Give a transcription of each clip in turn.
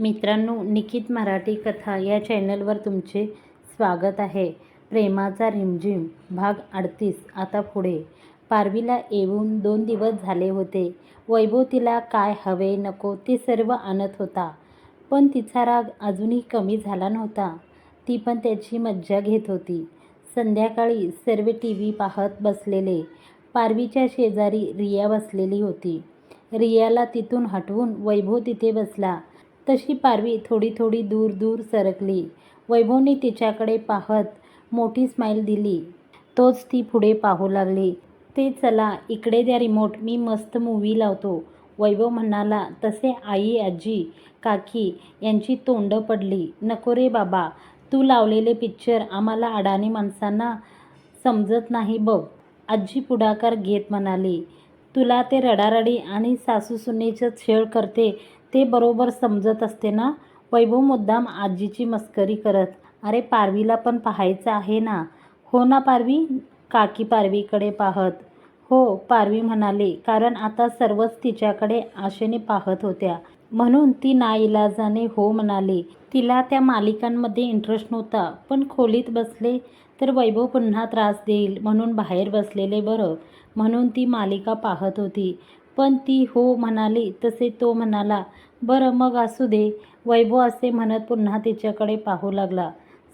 मित्रांनो निकित मराठी कथा या चॅनलवर तुमचे स्वागत आहे. प्रेमाचा रिमझिम भाग अडतीस आता पुढे. पारवीला येऊन दोन दिवस झाले होते. वैभव तिला काय हवे नको ते सर्व आणत होता. पण तिचा राग अजूनही कमी झाला नव्हता. ती पण त्याची मज्जा घेत होती. संध्याकाळी सर्व टी व्ही पाहत बसलेले. पारवीच्या शेजारी रिया बसलेली होती. रियाला तिथून हटवून वैभव तिथे बसला. तशी पारवी थोडी थोडी दूर दूर सरकली. वैभवने तिच्याकडे पाहत मोठी स्माईल दिली. तोच ती पुढे पाहू लागली. ते चला इकडे द्या रिमोट मी मस्त मूवी लावतो. वैभव म्हणाला तसे आई आजी काकी यांची तोंडं पडली. नको रे बाबा तू लावलेले पिक्चर आम्हाला अडाणी माणसांना समजत नाही बघ. आजी पुढाकार घेत म्हणाली तुला ते रडारडी आणि सासूसुनेचं छेळ करते ते बरोबर समजत असते ना? वैभव मुद्दाम आजीची मस्करी करत अरे पारवीला पण पाहायचं आहे ना? हो ना पारवी काकी पारवीकडे पाहत. हो पारवी म्हणाले कारण आता सर्वच तिच्याकडे आशेने पाहत होत्या. म्हणून ती नाईलाजाने हो म्हणाली तिला त्या मालिकांमध्ये इंटरेस्ट नव्हता पण खोलीत बसले तर वैभव पुन्हा त्रास देईल म्हणून बाहेर बसलेले बरं म्हणून ती मालिका पाहत होती. पण ती हो म्हणाली तसे तो म्हणाला बरं मग असू दे. वैभव असे म्हणत पुन्हा तिच्याकडे पाहू लागला.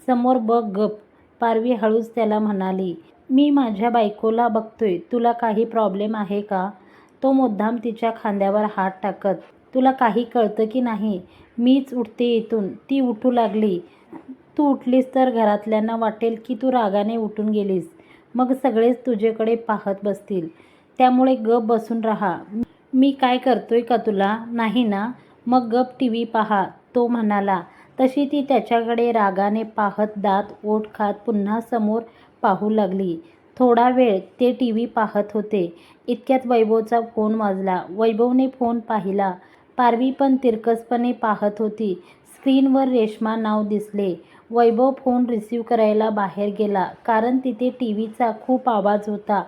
समोर बघ गप. पारवी हळूच त्याला म्हणाली मी माझ्या बायकोला बघतोय. तुला काही प्रॉब्लेम आहे का? तो मुद्दाम तिच्या खांद्यावर हात टाकत तुला काही कळतं की नाही? मीच उठते इथून. ती उठू लागली. तू उठलीस तर घरातल्यांना वाटेल की तू रागाने उठून गेलीस. मग सगळेच तुझ्याकडे पाहत बसतील. त्यामुळे गप बसून राहा. मी काय करतोय का तुला? नाही ना? मग गप टी. व्ही. पहा तो म्हणाला. तशी ती त्याच्याकडे रागाने पाहत दात ओठ खात पुन्हा समोर पाहू लागली. थोडा वेळ ते टी. व्ही. पाहत होते. इतक्यात वैभवचा फोन वाजला. वैभवने फोन पाहिला. पारवी पण तिरकसपणे पाहत होती. स्क्रीनवर रेश्मा नाव दिसले. वैभव फोन रिसीव करायला बाहेर गेला. कारण तिथे टी. व्हीचा खूप आवाज होता.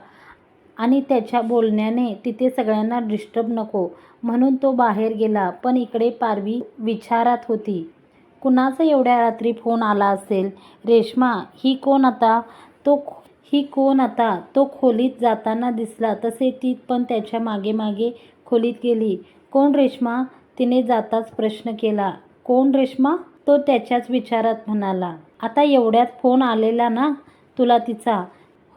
आणि त्याच्या बोलण्याने तिथे सगळ्यांना डिस्टर्ब नको. म्हणून तो बाहेर गेला पण इकडे पारवी विचारात होती. कुणाचा एवढ्या रात्री फोन आला असेल? रेश्मा ही कोण आता? तो ही कोण आता? तो खोलीत जाताना दिसला तसे ती पण त्याच्यामागे मागे खोलीत गेली. कोण रेश्मा? तिने जाताच प्रश्न केला. कोण रेश्मा? तो त्याच्याच विचारात म्हणाला. आता एवढ्यात फोन आलेला ना तुला तिचा.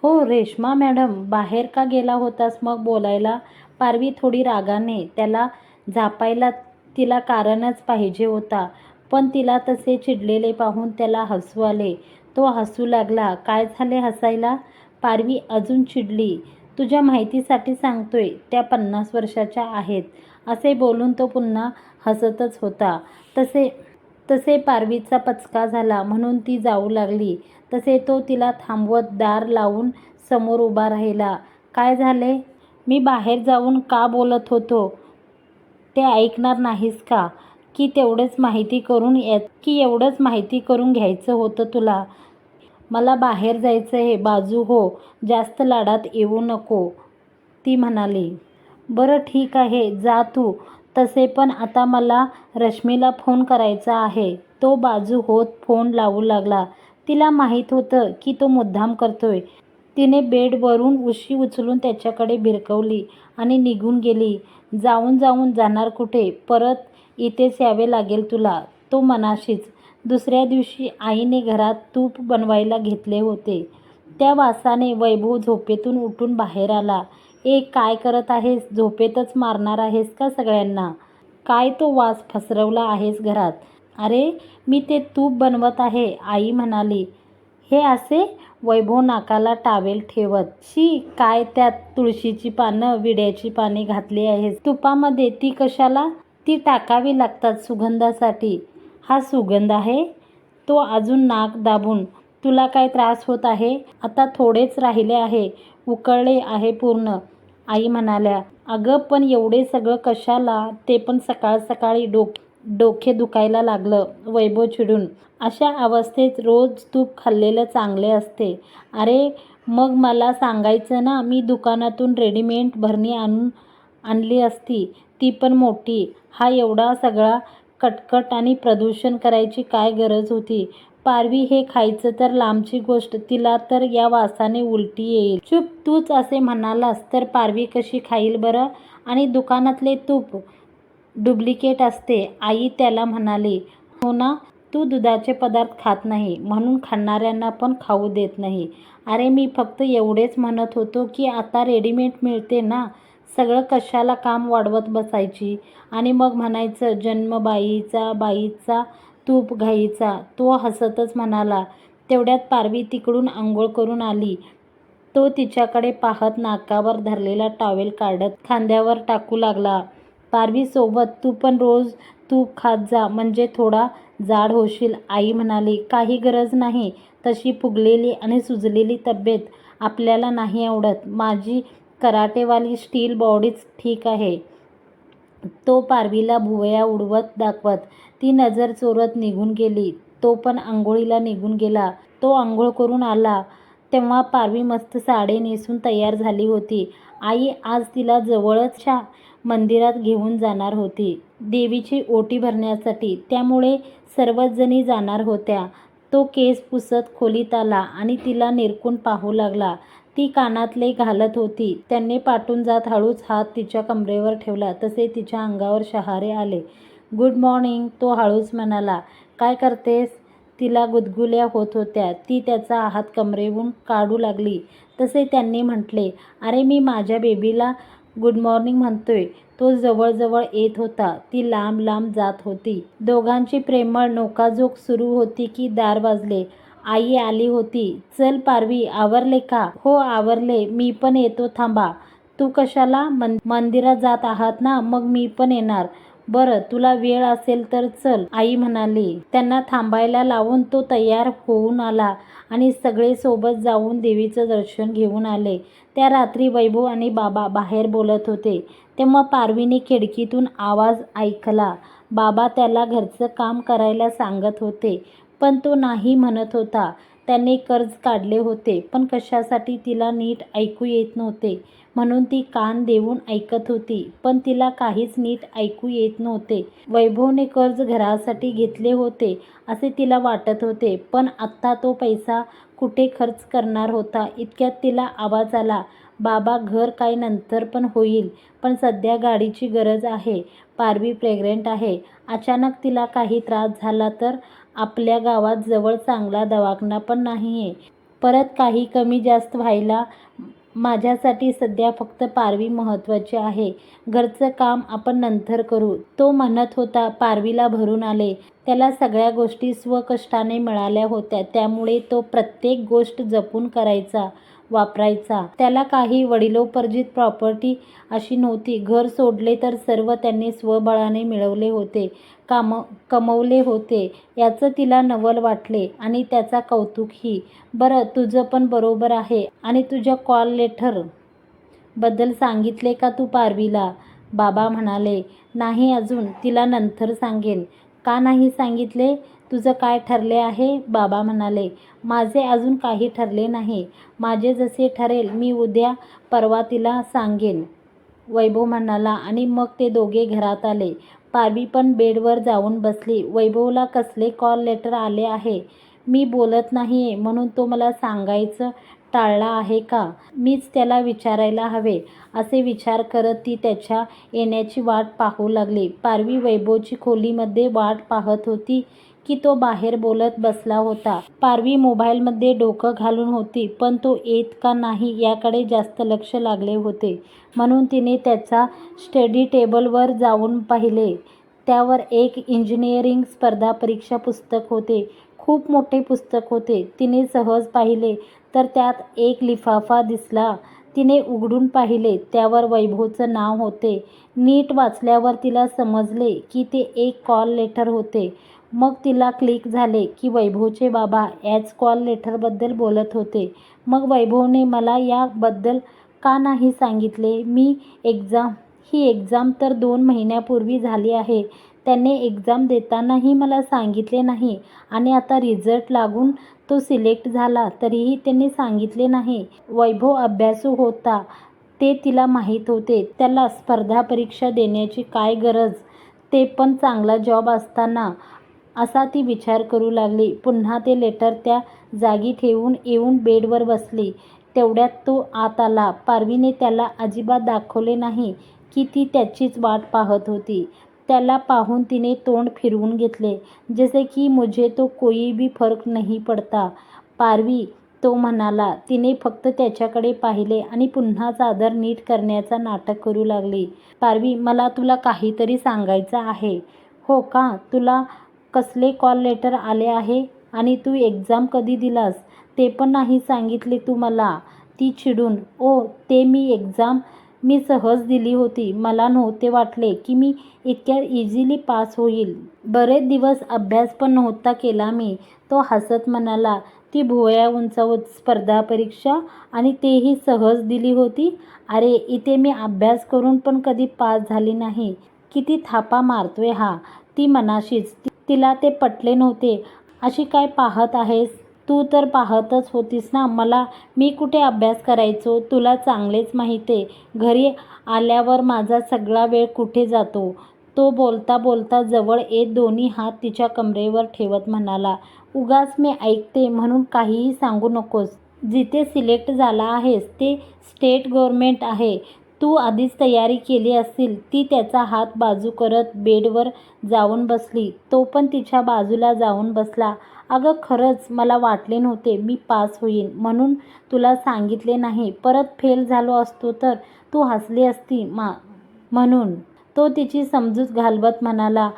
हो रेश्मा मॅडम बाहेर का गेला होतास मग बोलायला? पारवी थोडी रागाने त्याला झापायला तिला कारणच पाहिजे होता पण तिला तसे चिडलेले पाहून त्याला हसू आले. तो हसू लागला. काय झाले हसायला? पारवी अजून चिडली. तुझ्या माहितीसाठी सांगतोय त्या पन्नास वर्षाच्या आहेत. असे बोलून तो पुन्हा हसतच होता. तसे तसे पारवीचा पचका झाला म्हणून ती जाऊ लागली. तसे तो तिला थांबवत दार लावून समोर उभा राहिला. काय झाले? मी बाहेर जाऊन का बोलत होतो? ते ऐकणार नाहीस का? की तेवढंच माहिती करून येत की एवढंच माहिती करून घ्यायचं होतं तुला? मला बाहेर जायचं आहे बाजू हो जास्त लाडात येऊ नको ती म्हणाली. बरं ठीक आहे जा तू. तसे पण आता मला रश्मीला फोन करायचा आहे. तो बाजू होत फोन लावू लागला. तिला माहीत होतं की तो मुद्दाम करतोय. तिने बेडवरून उशी उचलून त्याच्याकडे भिरकवली आणि निघून गेली. जाऊन जाऊन जाणार कुठे? परत इथेच यावे लागेल तुला. तो मनाशीच. दुसऱ्या दिवशी आईने घरात तूप बनवायला घेतले होते. त्या वासाने वैभव झोपेतून उठून बाहेर आला. ए काय करत आहेस? झोपेतच मारणार आहेस का सगळ्यांना? काय तो वास फसरवला आहेस घरात? अरे मी ते तूप बनवत आहे आई म्हणाली. हे असे वैभव नाकाला टावेल ठेवत. शी काय त्यात तुळशीची पानं विड्याची पाने घातली आहेस? तुपामध्ये ती कशाला? ती टाकावी लागतात सुगंधासाठी. हा सुगंध आहे? तो अजून नाक दाबून. तुला काय त्रास होत आहे? आता थोडेच राहिले आहे. उकळले आहे पूर्ण. आई म्हणाल्या अगं पण एवढे सगळं कशाला? ते पण सकाळ सकाळी डोक डोके दुखायला लागलं वैभव चिडून. अशा अवस्थेत रोज तूप खाल्लेलं चांगले असते. अरे मग मला सांगायचं ना मी दुकानातून रेडीमेड भरणी आणून आणली असती. ती पण मोठी. हा एवढा सगळा कटकट आणि प्रदूषण करायची काय गरज होती? पारवी हे खायचं तर लांबची गोष्ट तिला तर या वासाने उलटी येईल. चुप तूच असे म्हणालास तर पारवी कशी खाईल बरं? आणि दुकानातले तूप डुप्लिकेट असते आई त्याला म्हणाली हो ना तू दुधाचे पदार्थ खात नाही म्हणून खाणाऱ्यांना पण खाऊ देत नाही. अरे मी फक्त एवढेच म्हणत होतो की आता रेडीमेड मिळते ना सगळं कशाला काम वाढवत बसायची? आणि मग म्हणायचं जन्म बाईचा बाईचा तूप घाईचा. तो हसतच म्हणाला तेवढ्यात पारवी तिकडून आंघोळ करून आली. तो तिच्याकडे पाहत नाकावर धरलेला टॉवेल काढत खांद्यावर टाकू लागला. पारवीसोबत तू पण रोज तूप खात जा म्हणजे थोडा जाड होशील आई म्हणाली. काही गरज नाही. तशी फुगलेली आणि सुजलेली तब्येत आपल्याला नाही आवडत. माझी कराटेवाली स्टील बॉडीच ठीक आहे. तो पारवीला भुवया उडवत दाखवत ती नजर चोरत निघून गेली. तो पण आंघोळीला निघून गेला. तो आंघोळ करून आला. तेव्हा पारवी मस्त साडी नेसून तयार झाली होती. आई आज तिला जवळच्या मंदिरात घेऊन जाणार होती. देवीची ओटी भरण्यासाठी. त्यामुळे सर्वच जणी जाणार होत्या. तो केस पुसत खोलीत आला आणि तिला निरखून पाहू लागला. ती कानातले घालत होती. त्यांनी पाठून जात हळूच हात तिच्या कमरेवर ठेवला. तसे तिच्या अंगावर शहारे आले. गुड मॉर्निंग तो हळूच म्हणाला. काय करतेस? तिला गुदगुल्या होत होत्या. ती त्याचा हात कमरेहून काढू लागली. तसे त्यांनी म्हटले अरे मी माझ्या बेबीला गुड मॉर्निंग म्हणतोय. तो जवळजवळ येत होता. ती लांब लांब जात होती. दोघांची प्रेमळ नोकाझोक सुरू होती की दार वाजले. आई आली होती. चल पारवी आवरले का? हो आवरले. मी पण येतो थांबा. तू कशाला मन मंदिरात जात आहात ना? मग मी पण येणार. बरं तुला वेळ असेल तर चल आई म्हणाली. त्यांना थांबायला लावून तो तयार होऊन आला आणि सगळे सोबत जाऊन देवीचं दर्शन घेऊन आले. त्या रात्री वैभव आणि बाबा बाहेर बोलत होते. तेव्हा पारवीने खिडकीतून आवाज ऐकला. बाबा त्याला घरचं काम करायला सांगत होते. पण तो नाही म्हणत होता. त्याने कर्ज काढले होते पण कशासाठी तिला नीट ऐकू येत नव्हते. म्हणून ती कान देऊन ऐकत होती पण तिला काहीच नीट ऐकू येत नव्हते. वैभवने कर्ज घरासाठी घेतले होते असे तिला वाटत होते पण आत्ता तो पैसा कुठे खर्च करणार होता? इतक्यात तिला आवाज आला बाबा घर काय नंतर पण होईल पण सध्या गाडीची गरज आहे. पारवी प्रेग्नेंट आहे. अचानक तिला काही त्रास झाला तर आपल्या गावात जवळ चांगला दवाखाना पण नाही आहे परत काही कमी जास्त व्हायला माझ्यासाठी सध्या फक्त पारवी महत्त्वाची आहे. घरचं काम आपण नंतर करू. तो म्हणत होता पारवीला भरून आले. त्याला सगळ्या गोष्टी स्वकष्टाने मिळाल्या होत्या. त्यामुळे तो प्रत्येक गोष्ट जपून करायचा. वापरायचा. त्याला काही वडिलोपर्जित प्रॉपर्टी अशी नव्हती. घर सोडले तर सर्व त्यांनी स्वबळाने मिळवले होते काम कमवले होते. याचं तिला नवल वाटले आणि त्याचा कौतुकही बरं तुझं पण बरोबर आहे आणि तुझ्या कॉल लेटरबद्दल सांगितले का तू पारवीला? बाबा म्हणाले नाही अजून तिला नंतर सांगेन. का नाही सांगितले? तुझं काय ठरले आहे? बाबा म्हणाले माझे अजून काही ठरले नाही. माझे जसे ठरेल मी उद्या परवा तिला सांगेन. वैभव म्हणाला आणि मग ते दोघे घरात आले. पारवी पण बेडवर जाऊन बसली. वैभवला कसले कॉल लेटर आले आहे? मी बोलत नाही आहे म्हणून तो मला सांगायचं टाळला आहे का? मीच त्याला विचारायला हवे. असे विचार करत ती त्याच्या येण्याची वाट पाहू लागली. पारवी वैभवची खोलीमध्ये वाट पाहत होती. की तो बाहेर बोलत बसला होता. पारवी मोबाईलमध्ये डोकं घालून होती पण तो येत का नाही याकडे जास्त लक्ष लागले होते. म्हणून तिने त्याचा स्टडी टेबलवर जाऊन पाहिले. त्यावर एक इंजिनिअरिंग स्पर्धा परीक्षा पुस्तक होते. खूप मोठे पुस्तक होते. तिने सहज पाहिले तर त्यात एक लिफाफा दिसला. तिने उघडून पाहिले त्यावर वैभवचं नाव होते. नीट वाचल्यावर तिला समजले की ते एक कॉल लेटर होते. मग तिला क्लिक झाले की वैभवचे बाबा ॲज कॉल लेटरबद्दल बोलत होते. मग वैभवने मला याबद्दल का नाही सांगितले? मी एक्झाम ही एक्झाम तर दोन महिन्यापूर्वी झाली आहे. त्याने एक्झाम देतानाही मला सांगितले नाही आणि आता रिझल्ट लागून तो सिलेक्ट झाला तरीही त्यांनी सांगितले नाही. वैभव अभ्यासू होता ते तिला माहीत होते. त्याला स्पर्धा परीक्षा देण्याची काय गरज? ते पण चांगला जॉब असताना असा ती विचार करू लागली. पुन्हा ते लेटर त्या जागी ठेवून येऊन बेडवर बसली. तेवढ्यात तो आत आला. पारवीने त्याला अजिबात दाखवले नाही की ती त्याचीच वाट पाहत होती. त्याला पाहून तिने तोंड फिरवून घेतले. जसे की मुझे तो कोई भी फर्क नहीं पडता. पारवी तो म्हणाला तिने फक्त त्याच्याकडे पाहिले आणि पुन्हा चादर नीट करण्याचा नाटक करू लागली. पारवी मला तुला काहीतरी सांगायचं आहे. हो का? तुला कसले कॉल लेटर आले आहे आणि तू एक्झाम कधी दिलास ते पण नाही सांगितले तू मला. ती चिडून ओ ते मी एक्झाम मी सहज दिली होती. मला नव्हते वाटले की मी इतक्या इझिली पास होईल. बरेच दिवस अभ्यास पण नव्हता केला मी. तो हसत म्हणाला ती भुवया उंचावत स्पर्धा परीक्षा आणि तेही सहज दिली होती. अरे इथे मी अभ्यास करून पण कधी पास झाली नाही. किती थापा मारतोय हा. ती मनाशीच तिला ते पटले नव्हते. अशी काय पाहत आहेस? तू तर पाहतच होतीस ना. मला मी कुठे अभ्यास करायचो? तुला चांगलेच माहीत. आहे घरी आल्यावर माझा सगळा वेळ कुठे जातो? तो बोलता बोलता जवळ येत दोन्ही हात तिच्या कमरेवर ठेवत म्हणाला उगाच मी ऐकते म्हणून काहीही सांगू नकोस. जिथे सिलेक्ट झाला आहेस ते स्टेट गव्हर्मेंट आहे. तू आधीच तयारी केली असतील ती त्याचा हात बाजू करत बेडवर जाऊन बसली. तो पण तिच्या बाजूला जाऊन बसला. अगं खरंच मला वाटले नव्हते मी पास होईन. म्हणून तुला सांगितले नाही. परत फेल झालो असतो तर तू हसली असती मा म्हणून. तो तिची समजूत घालवत म्हणाला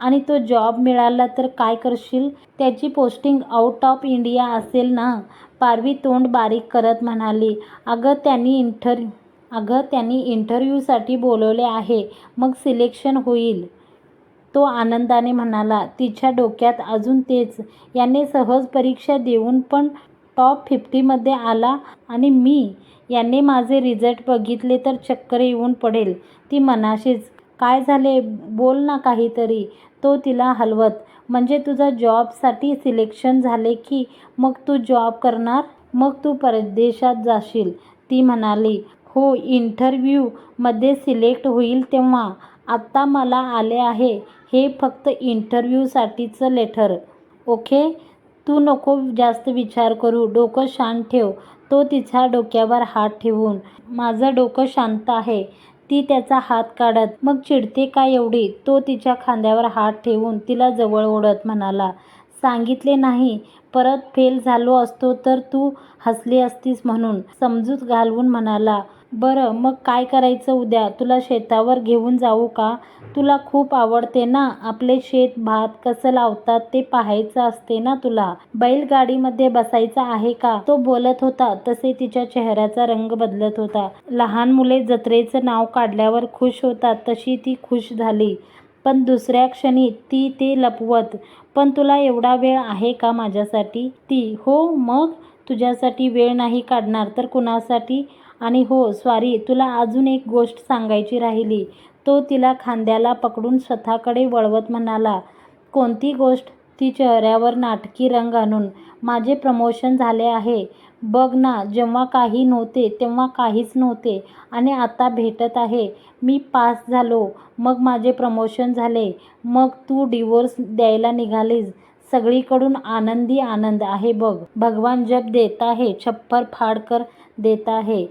आणि तो जॉब मिळाला तर काय करशील? त्याची पोस्टिंग आउट ऑफ इंडिया असेल ना पारवी तोंड बारीक करत म्हणाली. अगं त्यांनी इंटर अगं त्यांनी इंटरव्ह्यूसाठी बोलवले आहे मग सिलेक्शन होईल. तो आनंदाने म्हणाला तिच्या डोक्यात अजून तेच. याने सहज परीक्षा देऊन पण टॉप फिफ्टीमध्ये आला आणि मी याने माझे रिझल्ट बघितले तर चक्कर येऊन पडेल ती मनाशीच काय झाले? बोल ना काहीतरी तो तिला हलवत म्हणजे तुझा जॉबसाठी सिलेक्शन झाले की मग तू जॉब करणार? मग तू परदेशात जाशील ती म्हणाली हो इंटरव्ह्यूमध्ये सिलेक्ट होईल तेव्हा. आत्ता मला आले आहे. हे फक्त इंटरव्ह्यूसाठीचं लेटर ओके तू नको जास्त विचार करू. डोकं शांत ठेव. तो तिच्या डोक्यावर हात ठेवून. माझं डोकं शांत आहे. ती त्याचा हात काढत मग चिडते का एवढी? तो तिच्या खांद्यावर हात ठेवून तिला जवळ ओढत म्हणाला सांगितले नाही. परत फेल झालो असतो तर तू हसली असतीस म्हणून. समजूत घालवून म्हणाला बरं मग काय करायचं उद्या? तुला शेतावर घेऊन जाऊ का? तुला खूप आवडते ना? आपले शेत भात कसं लावतात ते पाहायचं असते ना तुला? बैलगाडीमध्ये बसायचं आहे का? तो बोलत होता तसे तिच्या चेहऱ्याचा रंग बदलत होता. लहान मुले जत्रेचं नाव काढल्यावर खुश होतात तशी ती खुश झाली. पण दुसऱ्या क्षणी ती ते लपवत पण तुला एवढा वेळ आहे का माझ्यासाठी? ती हो मग? तुझ्यासाठी वेळ नाही काढणार तर कुणासाठी आणि हो स्वारी तुला अजून एक गोष्ट सांगायची राहिली. तो तिला खांद्याला पकडून स्वतःकडे वळवत म्हणाला कोणती गोष्ट ती चेहऱ्यावर नाटकी रंग आणून माझे प्रमोशन झाले आहे. बघ ना जेव्हा काही नव्हते तेव्हा काहीच नव्हते आणि आता भेटत आहे. मी पास झालो. मग माझे प्रमोशन झाले. मग तू डिवोर्स द्यायला निघालीस. सगळीकडून आनंदी आनंद आहे बघ. भगवान जब देता है छप्पर फाड कर देता है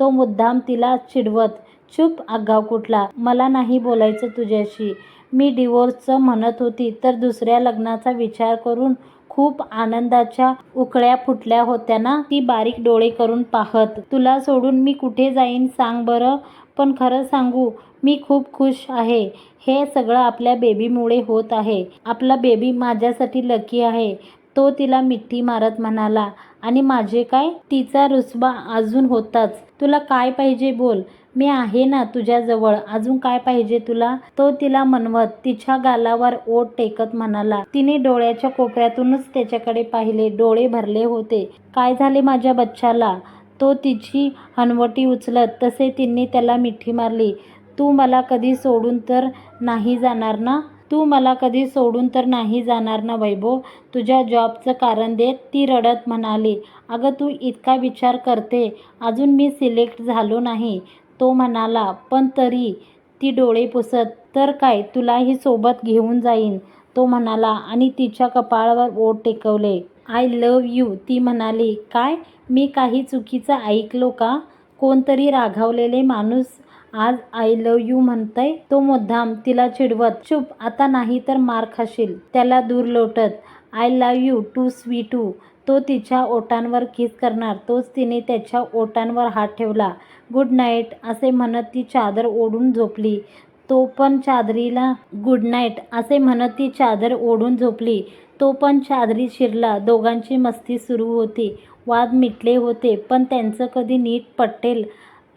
तो मुद्दाम तिला चिडवत चुप आगाव कुठला? मला नाही बोलायचं तुझ्याशी. मी डिवोर्सचं म्हणत होती तर दुसऱ्या लग्नाचा विचार करून खूप आनंदाच्या उकळ्या फुटल्या होत्या ना? ती बारीक डोळे करून पाहत तुला सोडून मी कुठे जाईन सांग बरं? पण खरं सांगू मी खूप खुश आहे. हे सगळं आपल्या बेबीमुळे होत आहे. आपला बेबी माझ्यासाठी लकी आहे. तो तिला मिठी मारत म्हणाला आणि माझे काय? तिचा रुसवा अजून होताच. तुला काय पाहिजे बोल. मी आहे ना तुझ्याजवळ. अजून काय पाहिजे तुला? तो तिला म्हणवत तिच्या गालावर ओट टेकत म्हणाला. तिने डोळ्याच्या कोपऱ्यातूनच त्याच्याकडे पाहिले. डोळे भरले होते. काय झाले माझ्या बच्चाला? तो तिची हनवटी उचलत तसे तिने त्याला मिठी मारली. तू मला कधी सोडून तर नाही जाणार ना? तू मला कधी सोडून तर नाही जाणार ना वैभव? तुझ्या जॉबचं कारण देत ती रडत म्हणाली. अगं तू इतका विचार करते. अजून मी सिलेक्ट झालो नाही. तो म्हणाला पण तरी ती डोळे पुसत तर काय तुलाही सोबत घेऊन जाईन? तो म्हणाला आणि तिच्या कपाळावर ओढ टेकवले. आय लव यू ती म्हणाली. काय? मी काही चुकीचं ऐकलो का? कोणतरी रागावलेले माणूस आज आय लव्ह यू म्हणतय. तो मुद्दाम तिला चिडवत चुप आता नाही तर मार खाशील. त्याला दूर लोटत. आय लव्ह यू टू स्वीटू तो तिच्या ओटांवर किस करणार. तोच तिने त्याच्या ओटांवर हात ठेवला. गुड नाईट असे म्हणत ती चादर ओढून झोपली. तो पण चादरीला गुड नाईट असे म्हणत ती चादर ओढून झोपली. तो पण चादरी शिरला. दोघांची मस्ती सुरू होती. वाद मिटले होते पण त्यांचं कधी नीट पटेल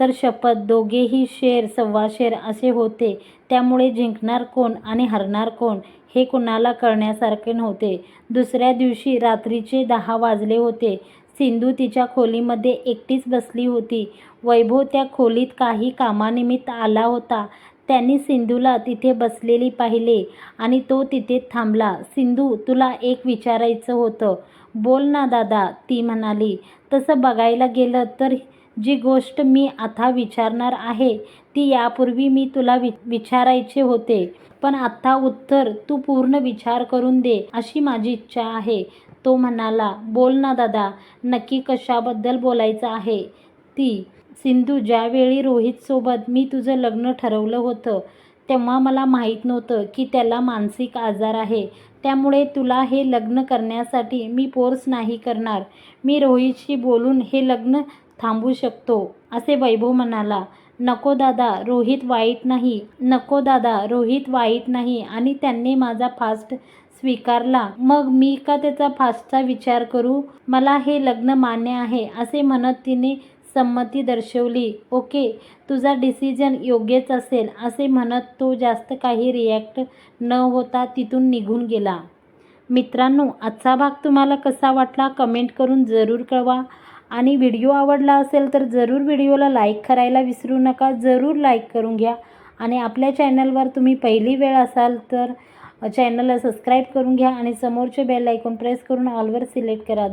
तर शपथ दोघेही शेर सव्वा शेर असे होते. त्यामुळे जिंकणार कोण आणि हरणार कोण हे कुणाला कळण्यासारखे नव्हते. दुसऱ्या दिवशी रात्रीचे दहा वाजले होते. सिंधू तिच्या खोलीमध्ये एकटीच बसली होती. वैभव त्या खोलीत काही कामानिमित्त आला होता. त्यांनी सिंधूला तिथे बसलेली पाहिले आणि तो तिथे थांबला. सिंधू तुला एक विचारायचं होतं. बोल ना दादा ती म्हणाली. तसं बघायला गेलं तर जी गोष्ट मी आता विचारणार आहे ती यापूर्वी मी तुला वि विचारायचे होते. पण आत्ता उत्तर तू पूर्ण विचार करून दे अशी माझी इच्छा आहे. तो म्हणाला बोल ना दादा नक्की कशाबद्दल बोलायचं आहे? ती सिंधू ज्यावेळी रोहितसोबत मी तुझं लग्न ठरवलं होतं तेव्हा मला माहीत नव्हतं की त्याला मानसिक आजार आहे. त्यामुळे तुला हे लग्न करण्यासाठी मी फोर्स नाही करणार. मी रोहितशी बोलून हे लग्न थांबू शकतो असे वैभव म्हणाला. नको दादा रोहित वाईट नाही. नको दादा रोहित वाईट नाही. आणि त्यांनी माझा फास्ट स्वीकारला. मग मी का त्याचा फास्टचा विचार करू? मला हे लग्न मान्य आहे असे म्हणत तिने संमती दर्शवली. ओके तुझा डिसिजन योग्यच असेल असे म्हणत तो जास्त काही रिॲक्ट न होता तिथून निघून गेला. मित्रांनो आजचा भाग तुम्हाला कसा वाटला? कमेंट करून जरूर कळवा. आणि व्हिडिओ आवडला असेल तर जरूर व्हिडिओला लाईक करायला विसरू नका. जरूर लाईक करून घ्या. आणि आपल्या चॅनलवर तुम्ही पहिली वेळ असाल तर चॅनलला सबस्क्राईब करून घ्या आणि समोरचे बेल आयकॉन प्रेस करून ऑलवर सिलेक्ट करा.